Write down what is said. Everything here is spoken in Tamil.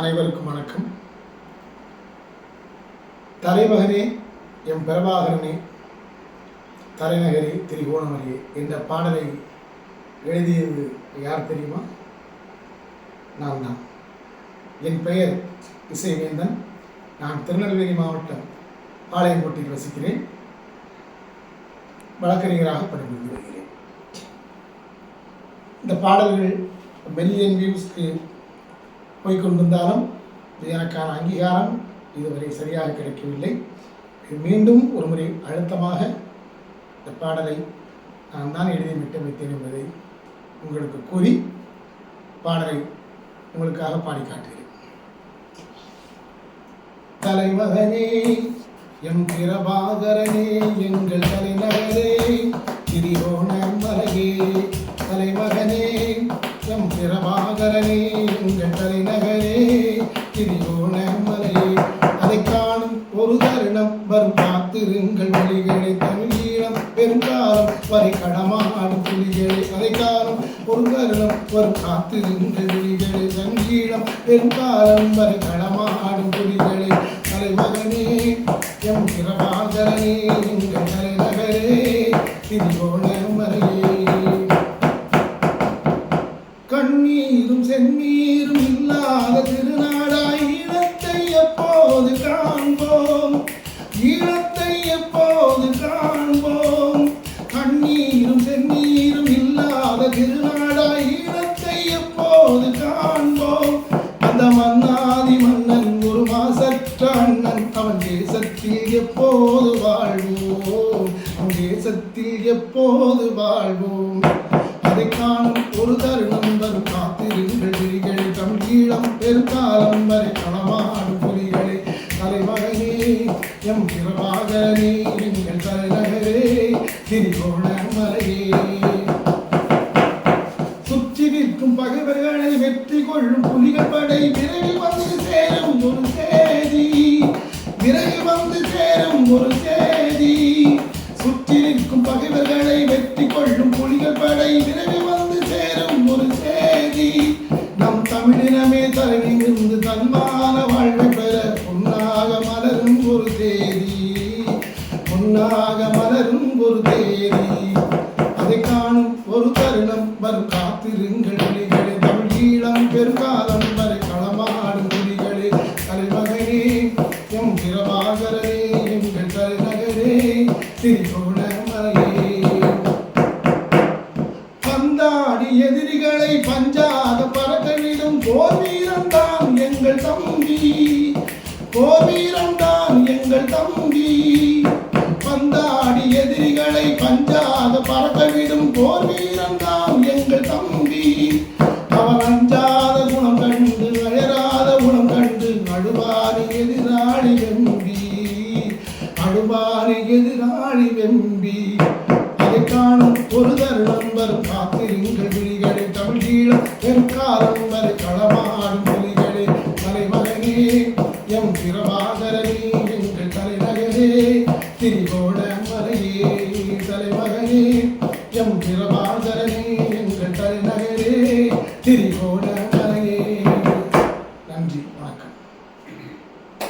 அனைவருக்கும் வணக்கம். தலைமகனே எம் பிரபாகரனே தலைநகரே திரிகோணமலையே என்ற பாடலை எழுதியது யார் தெரியுமா? நான் தான். என் பெயர் இசைவேந்தன். நான் திருநெல்வேலி மாவட்டம் ஆலயங்கோட்டையில் வசிக்கிறேன். வழக்கறிஞராக பணிபுரிந்து வருகிறேன் இந்த பாடல்கள் மில்லியன் வியூஸ்க்கு போய்கொண்டிருந்தாலும் இது எனக்கான அங்கீகாரம் இதுவரை சரியாக கிடைக்கவில்லை. மீண்டும் ஒரு முறை அழுத்தமாக இந்த பாடலை நான் தான் எழுதி விட்டமைத்தேன் என்பதை உங்களுக்கு கூறி பாடலை உங்களுக்காக பாடி காட்டுகிறேன் தலைமகனே எம் பிரபாகரனே எங்கள் தலைநகரே திரிகோண மலகே தலைமகனே எம் பிரபாகரனே எங்கள் தலைநகரே திரியோண அதை காணும் ஒரு தருணம் வரும். காத்திருங்கள் மொழிகளை தமிழீழம் பெருங்காலம் வரை கடமாடும் புலிகளை. அதை காணும் ஒரு தருணம் வரும். காத்திருங்கள் மொழிகளை சங்கீழம் பெருங்காலம் வரை கடமாடும் புலிகளை. நீரும் செந்நீரும் இல்லாத திருநாடாய் ஈழத்தை எப்போது காண்போம்? ஈழத்தை எப்போது காண்போம்? கண்ணீரும் செந்நீரும் இல்லாத திருநாடாய் ஈழத்தை எப்போது காண்போம்? அந்த மன்னாதி மன்னன் ஒரு மாசற்ற அண்ணன் அவன் தேசத்தில் எப்போது வாழ்வோம்? தேசத்தில் எப்போது வாழ்வோம்? அதை காணும் ஒரு தருணம் வரும். காத்திருங்கள் விழிகளை தமிழீழம் பெருங்காலம் வரை களமாடும் புலிகளே. தலைமகனே எம் பிரபாகரனே எங்கள் தலைநகரே திரிகோண மலையே சுற்றி நிற்கும் பகைவர்களை வெற்றி கொள்ளும் புலிகள் படை விரைவில் தமிழினமே தலைநிமிர்ந்து தன்மான வாழ்வை பெற பொன்னாக மலரும் ஒரு தேதி. பொன்னாக மலரும் ஒரு தேதி. அதை காணும் ஒரு தருணம் வரும். காத்திருங்கள் மொழிகளே தமிழ் ஈழம் பெருங்காலம் வரை களமாடும் புலிகளே தலைமகனே எம் பிரபாகரனே எங்கள் தலைநகரே திரிகோண மலையே பந்தாடி எதிரிகளை பஞ்சா பறக்கவிடும் போர் வீரம்தான் எங்கள் தம்பி. போர் வீரம்தான் எங்கள் தம்பி. பந்தாடி எதிரிகளை பஞ்சாத பறக்கவிடும் போர் வீரம்தான் எங்கள் தம்பி. அவன் அஞ்சாத குணம் கண்டு அயராத குணம் கண்டு அழுவாரி எதிராளி வெம்பி அழுவாரி எதிராளி வெம்பி அதை காணும் ஒரு தருணம் வரும் காத்திருங்கள் கீழ தெற்காலம் வரை களமாடும் புலிகளே. மறைமகனே எம் பிரபாகரனே எங்கள் தலைநகரே. திரிகோண மலையே தலைமகனே எம் பிரபாகரனே எங்கள் தலைநகரே. திரிகோண